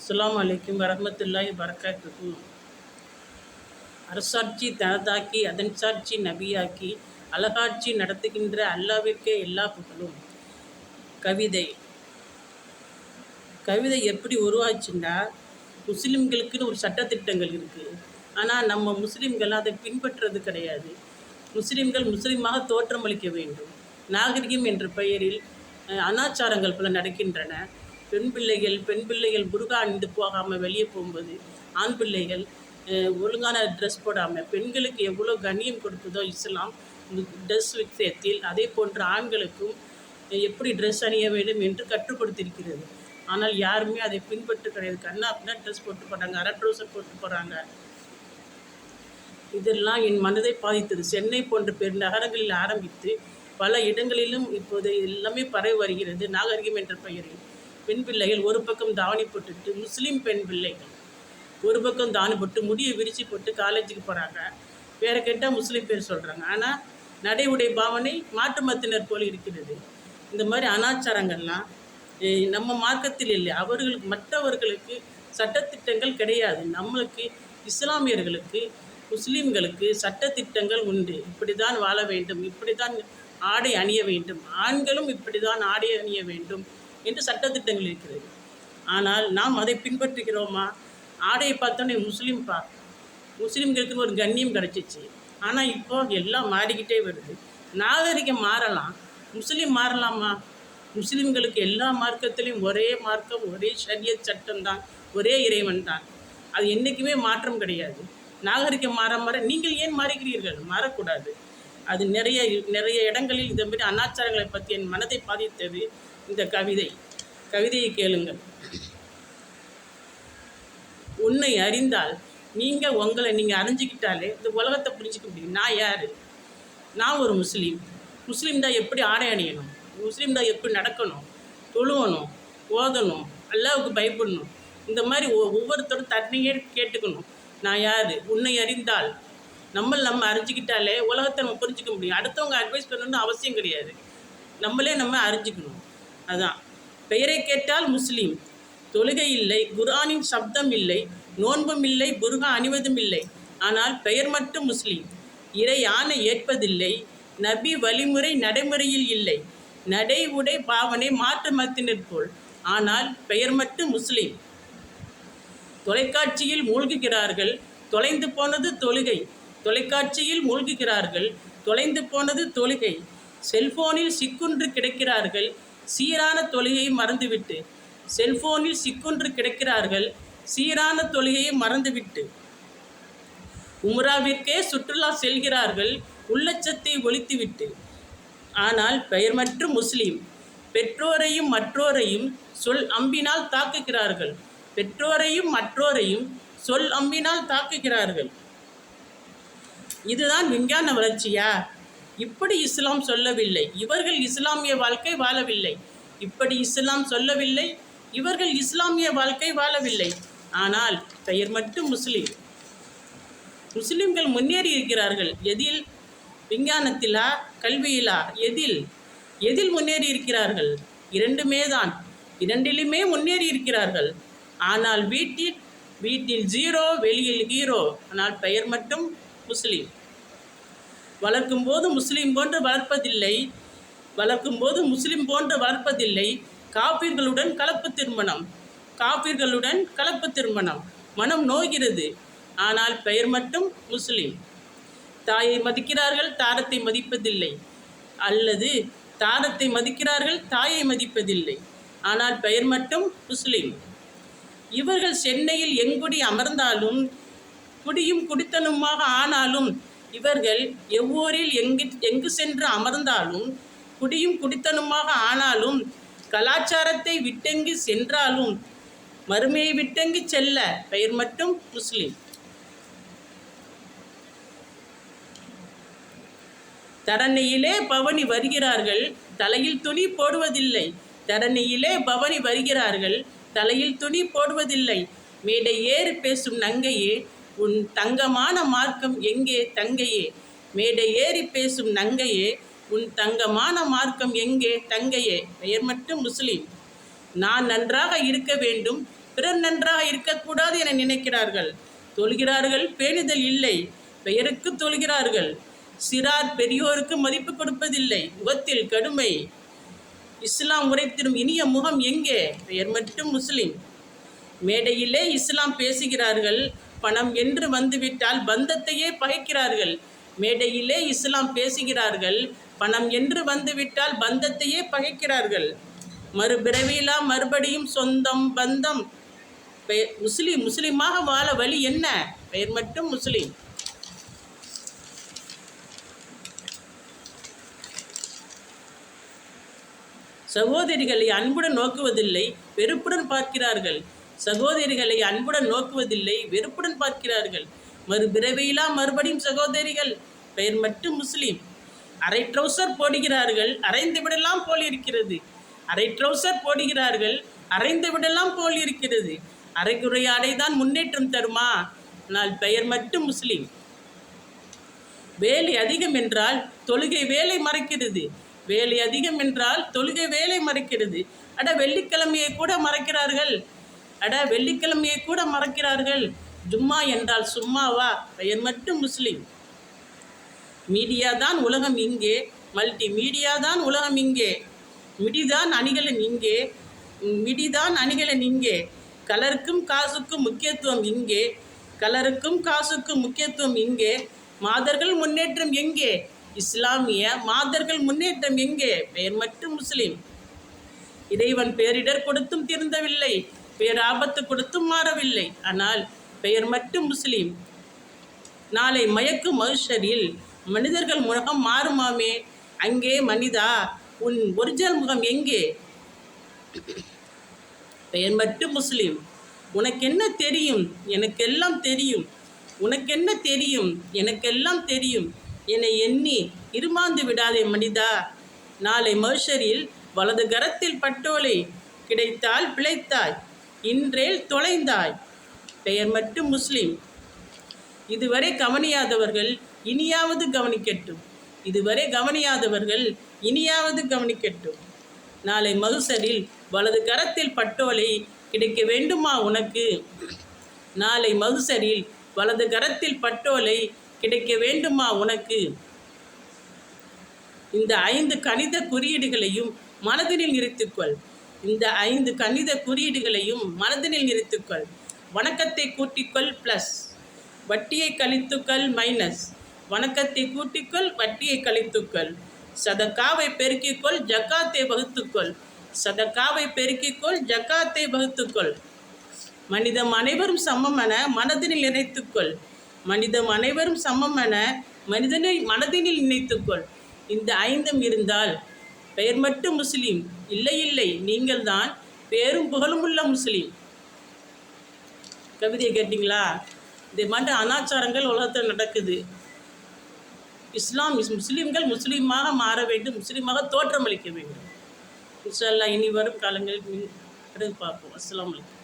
அஸ்லாம் அலைக்கும் வரமத்துல்லாஹி வரகாத்துஹு அரசாட்சி தனதாக்கி அதன் சாட்சி நபியாக்கி அழகாட்சி நடத்துகின்ற அல்லாவிற்கே எல்லா புகழும். கவிதை. கவிதை எப்படி உருவாச்சுன்னா முஸ்லீம்களுக்குன்னு ஒரு சட்டத்திட்டங்கள் இருக்குது ஆனால் நம்ம முஸ்லீம்கள் அதை பின்பற்றுறது கிடையாது. முஸ்லீம்கள் முஸ்லீமாக தோற்றமளிக்க வேண்டும். நாகரிகம் என்ற பெயரில் அனாச்சாரங்கள் பல நடக்கின்றன. பெண் பிள்ளைகள் பெண் பிள்ளைகள் புருகா அணிந்து போகாமல் வெளியே போகும்போது ஆண் பிள்ளைகள் ஒழுங்கான ட்ரெஸ் போடாமல் பெண்களுக்கு எவ்வளோ கண்ணியம் கொடுத்ததோ இஸ்லாம் ட்ரெஸ் விஷயத்தில் அதே போன்று ஆண்களுக்கும் எப்படி ட்ரெஸ் அணிய வேண்டும் என்று கற்றுக்கொடுத்திருக்கிறது ஆனால் யாருமே அதை பின்பற்ற கிடையாது. கண்ணா அப்படின்னா ட்ரெஸ் போட்டு போகிறாங்க அரை ட்ரௌசர் போட்டு போகிறாங்க இதெல்லாம் என் மனதை பாதித்தது. சென்னை போன்ற பெரு நகரங்களில் ஆரம்பித்து பல இடங்களிலும் இப்போது எல்லாமே பரவி வருகிறது. நாகரிகம் என்ற பெயரில். பெண் பிள்ளைகள் ஒரு பக்கம் தாவணி போட்டுட்டு முஸ்லீம் பெண் பிள்ளைகள் ஒரு பக்கம் தாவணி போட்டு முடியை விரிச்சு போட்டு காலேஜுக்கு போகிறாங்க வேறு கேட்டால் முஸ்லீம் பேர் சொல்கிறாங்க ஆனால் நடை உடை பாவனை மாற்று மத்தினர் போல் இருக்கிறது. இந்த மாதிரி அனாச்சாரங்கள்லாம் நம்ம மார்க்கத்தில் இல்லை. அவர்களுக்கு மற்றவர்களுக்கு சட்டத்திட்டங்கள் கிடையாது. நம்மளுக்கு இஸ்லாமியர்களுக்கு முஸ்லீம்களுக்கு சட்டத்திட்டங்கள் உண்டு. இப்படி தான் வாழ வேண்டும். இப்படி தான் ஆடை அணிய வேண்டும். ஆண்களும் இப்படி தான் ஆடை அணிய வேண்டும். என்று சட்டத்திட்டங்கள் இருக்கிறது. ஆனால் நாம் அதை பின்பற்றுகிறோமா? ஆடையை பார்த்தோன்னே முஸ்லீம் பா முஸ்லீம்களுக்கு ஒரு கண்ணியம் கிடச்சிச்சு. ஆனால் இப்போ எல்லாம் மாறிக்கிட்டே வருது. நாகரிகம் மாறலாம். முஸ்லீம் மாறலாமா? முஸ்லீம்களுக்கு எல்லா மார்க்கத்திலையும் ஒரே மார்க்கம் ஒரே சரிய சட்டம் தான் ஒரே இறைவன் தான். அது என்றைக்குமே மாற்றம் கிடையாது. நாகரிகம் மாற மாற நீங்கள் ஏன் மாறுகிறீர்கள்? மாறக்கூடாது. அது நிறைய நிறைய இடங்களில் இந்த மாதிரி அனாச்சாரங்களை பற்றி என் மனதை பாதித்தது. இந்த கவிதை. கவிதையை கேளுங்கள். உன்னை அறிந்தால் நீங்கள் உங்களை நீங்கள் அறிஞ்சிக்கிட்டாலே இந்த உலகத்தை புரிஞ்சிக்க முடியும். நான் யார்? நான் ஒரு முஸ்லீம். முஸ்லீம் தான் எப்படி ஆடை அணியணும்? முஸ்லீம் தான் எப்படி நடக்கணும்? தொழுவணும்? ஓதணும்? அல்லாவுக்கு பயப்படணும்? இந்த மாதிரி ஒ- ஒவ்வொருத்தரும் தன்னையே கேட்டுக்கணும். நான் யார்? உன்னை அறிந்தால் நம்ம நம்ம அறிஞ்சிக்கிட்டாலே உலகத்தை நம்ம புரிஞ்சிக்க முடியும். அடுத்தவங்க அட்வைஸ் பண்ணணும்னு அவசியம் கிடையாது. நம்மளே நம்ம அறிஞ்சிக்கணும். அதான். பெயரை கேட்டால் முஸ்லீம். தொழுகை இல்லை குரானின் சப்தம் இல்லை நோன்பும் இல்லை புருகா அணிவதும் இல்லை. ஆனால் பெயர் மட்டும் முஸ்லீம். இறை ஆணை ஏற்பதில்லை நபி வழிமுறை நடைமுறையில் இல்லை. நடை உடை பாவனை மாற்று மத்தினர் போல். ஆனால் பெயர் மட்டும் முஸ்லீம். தொலைக்காட்சியில் மூழ்குகிறார்கள் தொலைந்து போனது தொழுகை. தொலைக்காட்சியில் மூழ்குகிறார்கள் தொலைந்து போனது தொழுகை. செல்போனில் சிக்குன்று கிடக்கிறார்கள் சீரான தொழுகையை மறந்துவிட்டு செல்போனில் சிக்குன்று கிடக்கிறார்கள். சீரான தொழுகையை மறந்துவிட்டு உம்ராவிற்கே சுற்றுலா செல்கிறார்கள். உள்ளச்சத்தை ஒழித்துவிட்டு. ஆனால் பெயர் மற்றும் முஸ்லீம் பெற்றோரையும் மற்றோரையும் சொல் அம்பினால் தாக்குகிறார்கள். பெற்றோரையும் மற்றோரையும் சொல் அம்பினால் தாக்குகிறார்கள். இதுதான் விஞ்ஞான வளர்ச்சியா? இப்படி இஸ்லாம் சொல்லவில்லை. இவர்கள் இஸ்லாமிய வாழ்க்கை வாழவில்லை. இப்படி இஸ்லாம் சொல்லவில்லை. இவர்கள் இஸ்லாமிய வாழ்க்கை வாழவில்லை. ஆனால் பெயர் மட்டும் முஸ்லீம். முஸ்லிம்கள் முன்னேறி இருக்கிறார்கள். எதில்? விஞ்ஞானத்திலா? கல்வியிலா? எதில்? எதில் முன்னேறி இருக்கிறார்கள்? இரண்டுமே தான். இரண்டிலுமே முன்னேறி இருக்கிறார்கள். ஆனால் வீட்டில் வீட்டில் ஜீரோ வெளியில் ஹீரோ ஆனால் பெயர் மட்டும் முஸ்லீம். வளர்க்கும் போது முஸ்லீம் போன்று வளர்ப்பதில்லை. வளர்க்கும் போது முஸ்லீம் போன்று வளர்ப்பதில்லை. காப்பீர்களுடன் கலப்பு திருமணம். காப்பீர்களுடன் கலப்பு திருமணம். மனம் நோகிறது ஆனால் பெயர் மட்டும் முஸ்லீம். தாயை மதிக்கிறார்கள் தாரத்தை மதிப்பதில்லை. அல்லது தாரத்தை மதிக்கிறார்கள் தாயை மதிப்பதில்லை. ஆனால் பெயர் மட்டும் முஸ்லீம். இவர்கள் சென்னையில் எங்குடி அமர்ந்தாலும் குடியும் குடித்தனுமாக ஆனாலும் இவர்கள் எவ்வூரில் எங்கு எங்கு சென்று அமர்ந்தாலும் குடியும் குடித்தனுமாக ஆனாலும் கலாச்சாரத்தை விட்டெங்கு சென்றாலும் மறுமையை விட்டெங்கு செல்ல பெயர் மட்டும் முஸ்லிம். தரணியிலே பவனி வருகிறார்கள் தலையில் துணி போடுவதில்லை. தரணியிலே பவனி வருகிறார்கள் தலையில் துணி போடுவதில்லை. மேடை ஏறி பேசும் நங்கையே உன் தங்கமான மார்க்கம் எங்கே? தங்கையே மேடை ஏறி பேசும் நங்கையே உன் தங்கமான மார்க்கம் எங்கே? தங்கையே பெயர் மட்டும் முஸ்லீம். நான் நன்றாக இருக்க வேண்டும் பிறர் நன்றாக இருக்கக்கூடாது என நினைக்கிறார்கள். தொழுகிறார்கள் பேணுதல் இல்லை பெயருக்கு தொழுகிறார்கள். சிறார் பெரியோருக்கு மதிப்பு கொடுப்பதில்லை முகத்தில் கடுமை. இஸ்லாம் உரைத்திடும் இனிய முகம் எங்கே? பெயர் மட்டும் முஸ்லீம். மேடையிலே இஸ்லாம் பேசுகிறார்கள் பணம் என்று வந்துவிட்டால் பந்தத்தையே பகைக்கிறார்கள். மேடையிலே இஸ்லாம் பேசுகிறார்கள். பணம் என்று வந்துவிட்டால் பந்தத்தையே பகைக்கிறார்கள். மறுபிறவியிலா மறுபடியும் சொந்தம் பந்தம். பெயர் முஸ்லீம் முஸ்லீமாக வாழ வழி என்ன? பெயர் மட்டும் முஸ்லீம் சகோதரிகளை அன்புடன் நோக்குவதில்லை வெறுப்புடன் பார்க்கிறார்கள். சகோதரிகளை அன்புடன் நோக்குவதில்லை வெறுப்புடன் பார்க்கிறார்கள் மறுபிறவியிலா மறுபடியும் சகோதரிகள்? பெயர் மட்டும் முஸ்லீம். அரை ட்ரௌசர் போடுகிறார்கள் அரைந்து விடலாம் போல் இருக்கிறது. அரை ட்ரௌசர் போடுகிறார்கள் அரைந்து விடலாம் போல் இருக்கிறது. அரைக்குறை ஆடை தான் முன்னேற்றம் தருமா? ஆனால் பெயர் மட்டும் முஸ்லீம். வேலை அதிகம் என்றால் தொழுகை வேலை மறைக்கிறது. வேலை அதிகம் என்றால் தொழுகை வேலை மறைக்கிறது. அட வெள்ளிக்கிழமையை கூட மறைக்கிறார்கள். அட வெள்ளிக்கிழமையை கூட மறைக்கிறார்கள். ஜும்மா என்றால் சும்மாவா? பெயர் மட்டும் முஸ்லீம். மீடியா தான் உலகம் இங்கே. மல்டி மீடியா தான் உலகம் இங்கே. மிடிதான் அணிகலன் இங்கே. மிடிதான் அணிகலன் இங்கே. கலருக்கும் காசுக்கும் முக்கியத்துவம் இங்கே. கலருக்கும் காசுக்கும் முக்கியத்துவம் இங்கே. மாதர்கள் முன்னேற்றம் எங்கே? இஸ்லாமிய மாதர்கள் முன்னேற்றம் எங்கே? பெயர் மட்டும் முஸ்லீம். இறைவன் பேரிடர் கொடுத்தும் திருந்தவில்லை. பேராபத்து கொடுத்தும் மாறவில்லை. ஆனால் பெயர் மட்டும் முஸ்லீம். நாளை மயக்கு மகிஷரில் மனிதர்கள் முகம் மாறுமாமே? அங்கே மனிதா உன் ஒரிஜினல் முகம் எங்கே? பெயர் மட்டும் முஸ்லீம். உனக்கென்ன தெரியும்? எனக்கெல்லாம் தெரியும். உனக்கென்ன தெரியும்? எனக்கெல்லாம் தெரியும். என்னை எண்ணி இருமாந்து விடாதே மனிதா. நாளை மனுஷரில் வலது கரத்தில் பட்டோலை கிடைத்தால் பிழைத்தாய். இன்றேல் தொலைந்தாய். பெயர் மட்டும் முஸ்லீம். இதுவரை கவனியாதவர்கள் இனியாவது கவனிக்கட்டும். இதுவரை கவனியாதவர்கள் இனியாவது கவனிக்கட்டும். நாளை மகுசரில் வலது கரத்தில் பட்டோலை கிடைக்க வேண்டுமா உனக்கு? நாளை மகுசரில் வலது கரத்தில் பட்டோலை கிடைக்க வேண்டுமா உனக்கு? இந்த ஐந்து கணித குறியீடுகளையும் மனதினில் நிறுத்திக்கொள். இந்த ஐந்து கணித குறியீடுகளையும் மனதினில் நிறுத்திக்கொள். வணக்கத்தை கூட்டிக்கொள் ப்ளஸ் வட்டியை கழித்துக்கள் மைனஸ் வணக்கத்தை கூட்டிக்கொள் வட்டியை கழித்துக்கள். சதக்காவை பெருக்கிக்கொள் ஜக்காத்தை வகுத்துக்கொள். சதக்காவை பெருக்கிக்கொள் ஜக்காத்தை வகுத்துக்கொள். மனிதம் அனைவரும் சமம் என மனதினில் நினைத்துக்கொள். மனிதம் அனைவரும் சமம் என மனிதனை மனதினில் நினைத்துக்கொள். இந்த ஐந்தும் இருந்தால் பெயர் மட்டும் முஸ்லீம். இல்லை இல்லை நீங்கள் தான் பேரும் புகழும் உள்ள முஸ்லீம். கவிதையை கேட்டிங்களா? இது மாதிரி அனாச்சாரங்கள் உலகத்தில் நடக்குது. இஸ்லாம் இஸ் முஸ்லீம்கள் முஸ்லீமாக மாற வேண்டும் முஸ்லீமாக தோற்றமளிக்க வேண்டும். இன்ஷா அல்லா இனி வரும் காலங்களில் மீண்டும் பார்ப்போம். அஸ்லாம் வலைக்கம்